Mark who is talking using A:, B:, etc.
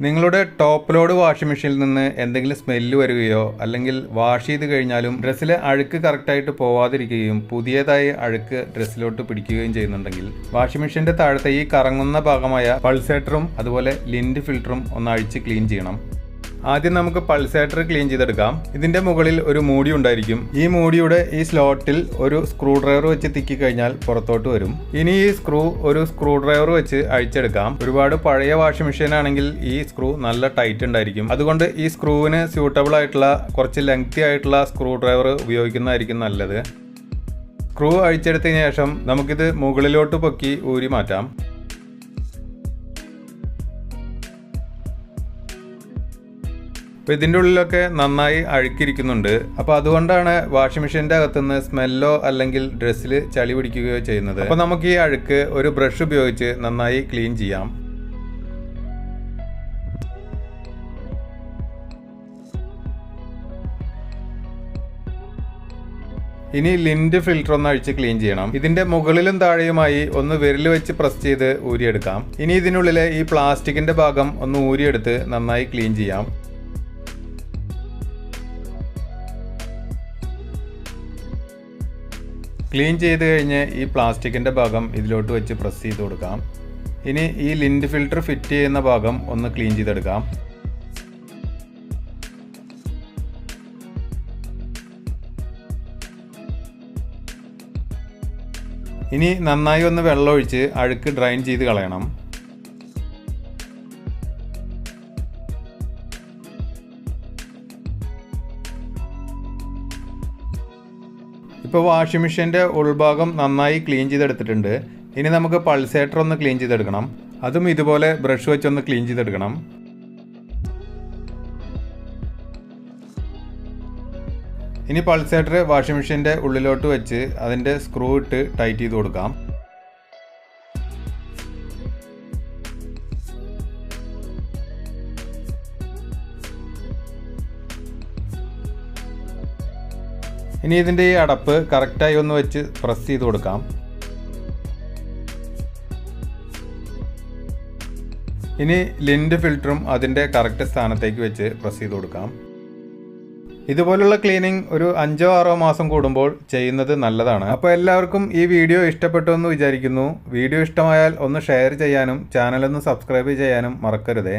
A: നിങ്ങളുടെ top load washing മെഷീനിൽ നിന്ന് എന്തെങ്കിലും സ്മെല്ല് വരികയോ അല്ലെങ്കിൽ വാഷ് ചെയ്ത് കഴിഞ്ഞാലും ഡ്രസ്സിലെ അഴുക്ക് കറക്റ്റായിട്ട് പോവാതിരിക്കുകയും പുതിയതായി അഴുക്ക് ഡ്രസ്സിലോട്ട് പിടിക്കുകയും ചെയ്യുന്നുണ്ടെങ്കിൽ വാഷിംഗ് മെഷീന്റെ താഴത്തെ ഈ കറങ്ങുന്ന ഭാഗമായ പൾസേറ്ററും അതുപോലെ ലിൻഡ് ഫിൽറ്ററും ഒന്ന് അഴിച്ച് ക്ലീൻ ചെയ്യണം. ആദ്യം നമുക്ക് പൾസേറ്റർ ക്ലീൻ ചെയ്തെടുക്കാം. ഇതിന്റെ മുകളിൽ ഒരു മൂടി ഉണ്ടായിരിക്കും. ഈ മൂടിയുടെ ഈ സ്ലോട്ടിൽ ഒരു സ്ക്രൂ ഡ്രൈവർ വെച്ച് തിക്കി കഴിഞ്ഞാൽ പുറത്തോട്ട് വരും. ഇനി ഈ സ്ക്രൂ ഒരു സ്ക്രൂ ഡ്രൈവർ വെച്ച് അഴിച്ചെടുക്കാം. ഒരുപാട് പഴയ വാഷിംഗ് മെഷീൻ ആണെങ്കിൽ ഈ സ്ക്രൂ നല്ല ടൈറ്റ് ഉണ്ടായിരിക്കും. അതുകൊണ്ട് ഈ സ്ക്രൂവിന് സ്യൂട്ടബിൾ ആയിട്ടുള്ള കുറച്ച് ലെങ്തി ആയിട്ടുള്ള സ്ക്രൂ ഡ്രൈവർ ഉപയോഗിക്കുന്നതായിരിക്കും നല്ലത്. സ്ക്രൂ അഴിച്ചെടുത്തതിന് ശേഷം നമുക്കിത് മുകളിലോട്ട് പൊക്കി ഊരി മാറ്റാം. അപ്പോൾ ഇതിന്റെ ഉള്ളിലൊക്കെ നന്നായി അഴുക്കിരിക്കുന്നുണ്ട്. അപ്പോൾ അതുകൊണ്ടാണ് വാഷിംഗ് മെഷീന്റെ അകത്തുനിന്ന് സ്മെല്ലോ അല്ലെങ്കിൽ ഡ്രസ്സിൽ ചളി പിടിക്കുകയോ ചെയ്യുന്നത്. അപ്പോൾ നമുക്ക് ഈ അഴുക്ക് ഒരു ബ്രഷ് ഉപയോഗിച്ച് നന്നായി ക്ലീൻ ചെയ്യാം. ഇനി ലിൻഡ് ഫിൽറ്റർ ഒന്ന് അഴിച്ച് ക്ലീൻ ചെയ്യണം. ഇതിന്റെ മുകളിലും താഴെയുമായി ഒന്ന് വിരൽ വെച്ച് പ്രസ് ചെയ്ത് ഊരിയെടുക്കാം. ഇനി ഇതിനുള്ളിലെ ഈ പ്ലാസ്റ്റിക്കിന്റെ ഭാഗം ഒന്ന് ഊരിയെടുത്ത് നന്നായി ക്ലീൻ ചെയ്യാം. ക്ലീൻ ചെയ്ത് കഴിഞ്ഞ് ഈ പ്ലാസ്റ്റിക്കിന്റെ ഭാഗം ഇതിലോട്ട് വെച്ച് പ്രസ് ചെയ്ത് കൊടുക്കാം. ഇനി ഈ ലിൻഡ് ഫിൽറ്റർ ഫിറ്റ് ചെയ്യുന്ന ഭാഗം ഒന്ന് ക്ലീൻ ചെയ്തെടുക്കാം. ഇനി നന്നായി ഒന്ന് വെള്ളമൊഴിച്ച് അഴുക്ക് ഡ്രൈൻ ചെയ്ത് കളയണം. ഇപ്പോൾ വാഷിംഗ് മെഷീന്റെ ഉൾഭാഗം നന്നായി ക്ലീൻ ചെയ്തെടുത്തിട്ടുണ്ട്. ഇനി നമുക്ക് പൾസേറ്റർ ഒന്ന് ക്ലീൻ ചെയ്തെടുക്കണം. അതും ഇതുപോലെ ബ്രഷ് വെച്ചൊന്ന് ക്ലീൻ ചെയ്തെടുക്കണം. ഇനി പൾസേറ്റർ വാഷിംഗ് മെഷീന്റെ ഉള്ളിലോട്ട് വെച്ച് അതിന്റെ സ്ക്രൂ ഇട്ട് ടൈറ്റ് ചെയ്ത് കൊടുക്കാം. ഇനി ഇതിന്റെ ഈ അടപ്പ് കറക്റ്റായി ഒന്ന് വെച്ച് പ്രസ് ചെയ്ത് കൊടുക്കാം. ഇനി ലിൻഡ് ഫിൽറ്ററും അതിന്റെ കറക്റ്റ് സ്ഥാനത്തേക്ക് വെച്ച് പ്രസ് ചെയ്ത് കൊടുക്കാം. ഇതുപോലുള്ള ക്ലീനിങ് ഒരു അഞ്ചോ ആറോ മാസം കൂടുമ്പോൾ ചെയ്യുന്നത് നല്ലതാണ്. അപ്പോൾ എല്ലാവർക്കും ഈ വീഡിയോ ഇഷ്ടപ്പെട്ടു എന്ന് വിചാരിക്കുന്നു. വീഡിയോ ഇഷ്ടമായാൽ ഒന്ന് ഷെയർ ചെയ്യാനും ചാനലൊന്ന് സബ്സ്ക്രൈബ് ചെയ്യാനും മറക്കരുതേ.